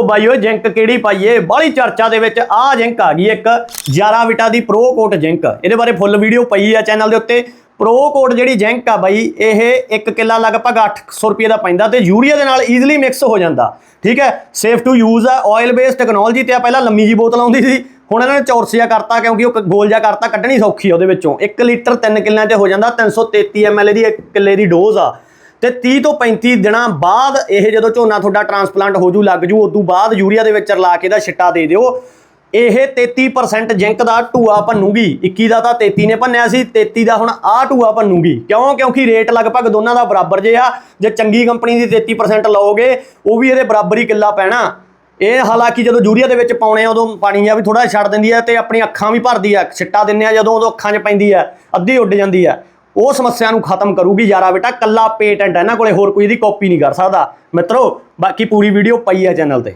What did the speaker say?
ਉਹ ਬਾਈ ਓਏ ਜਿੰਕ ਕਿਹੜੀ ਪਾਈਏ? ਬਾਹਲੀ ਚਰਚਾ ਦੇ ਵਿੱਚ ਆਹ ਜਿੰਕ ਆ ਗਈ ਇੱਕ ਜਾਰਾ ਵਿਟਾ ਦੀ ਪ੍ਰੋ ਕੋਟ ਜਿੰਕ। ਇਹਦੇ ਬਾਰੇ ਫੁੱਲ ਵੀਡੀਓ ਪਈ ਆ ਚੈਨਲ ਦੇ ਉੱਤੇ। ਪ੍ਰੋ ਕੋਟ ਜਿਹੜੀ ਜਿੰਕ ਆ ਬਾਈ, ਇਹ ਇੱਕ ਕਿੱਲਾ ਲਗਭਗ 800 ਰੁਪਏ ਦਾ ਪੈਂਦਾ ਤੇ ਯੂਰੀਆ ਦੇ ਨਾਲ ਈਜ਼ੀਲੀ ਮਿਕਸ ਹੋ ਜਾਂਦਾ। ਠੀਕ ਹੈ? ਸੇਫ ਟੂ ਯੂਜ਼ ਆ ਆਇਲ ਬੇਸਡ ਟੈਕਨੋਲੋਜੀ ਤੇ ਆ, ਪਹਿਲਾਂ ਲੰਮੀ ਜੀ ਬੋਤਲ ਆਉਂਦੀ ਸੀ। ਹੁਣ ਇਹਨਾਂ ਨੇ ਚੌਰਸੀਆ ਕਰਤਾ ਕਿਉਂਕਿ ਉਹ ਕ- ਗੋਲ ਜਿਹਾ ਕਰਤਾ, ਕੱਢਣੀ ਸੌਖੀ ਆ ਉਹਦੇ ਵਿੱਚੋਂ। 1 ਲੀਟਰ 3 ਕਿੱਲਿਆਂ ਤੇ ਹੋ ਜਾਂਦਾ 333 ml ਦੀ ਇੱਕ ਕਿੱਲੇ ਦੀ ਡੋਜ਼ ਆ। ਤੇ 30 ਤੋਂ 35 ਦਿਨਾਂ ਬਾਅਦ ਇਹ ਜਦੋਂ ਝੋਨਾ ਤੁਹਾਡਾ ਟਰਾਂਸਪਲਾਂਟ ਹੋ ਜੂ, ਲੱਗ ਜੂ, ਉਦੋਂ ਬਾਅਦ ਯੂਰੀਆ ਦੇ ਵਿੱਚ ਰਲਾ ਕੇ ਦਾ ਛਿੱਟਾ ਦੇ ਦਿਓ। ਇਹ 33% ਜਿੰਕ ਦਾ ਟੂਆ ਭੰਨੂਗੀ। 21 ਦਾ ਤਾਂ 33 ਨੇ ਭੰਨਿਆ ਸੀ 33 ਦਾ ਹੁਣ ਆ ਢੂਆ ਭੰਨੂਗੀ। ਕਿਉਂ? ਕਿਉਂਕਿ ਰੇਟ ਲਗਭਗ ਦੋਨਾਂ ਦਾ ਬਰਾਬਰ ਜੇ ਆ। ਜੇ ਚੰਗੀ ਕੰਪਨੀ ਦੀ 33% ਲਓਗੇ, ਉਹ ਵੀ ਇਹਦੇ ਬਰਾਬਰ ਹੀ ਕਿੱਲਾ ਪੈਣਾ। ਇਹ ਹਾਲਾਂਕਿ ਜਦੋਂ ਯੂਰੀਆ ਦੇ ਵਿੱਚ ਪਾਉਣੇ ਆ, ਉਦੋਂ ਪਾਣੀ ਆ ਵੀ ਥੋੜਾ ਛੱਡ ਦਿੰਦੀ ਆ ਤੇ ਆਪਣੀ ਅੱਖਾਂ ਵੀ ਭਰਦੀ ਆ। ਛਿੱਟਾ ਦਿੰਨੇ ਆ ਜਦੋਂ, ਉਦੋਂ ਅੱਖਾਂ 'ਚ ਪੈਂਦੀ ਆ, ਅੱਧੀ ਉੱਡ ਜਾਂਦੀ ਆ। ਉਹ ਸਮੱਸਿਆ ਨੂੰ ਖਤਮ ਕਰੂਗੀ ਯਾਰਾ ਬੇਟਾ, ਕੱਲਾ ਪੇਟੈਂਟ ਹੈ ਇਹਨਾਂ ਕੋਲੇ ਹੋਰ ਕੋਈ ਇਹਦੀ ਕਾਪੀ ਨਹੀਂ ਕਰ ਸਕਦਾ। ਮਿੱਤਰੋ, ਬਾਕੀ ਪੂਰੀ ਵੀਡੀਓ ਪਈ ਹੈ ਚੈਨਲ ਤੇ।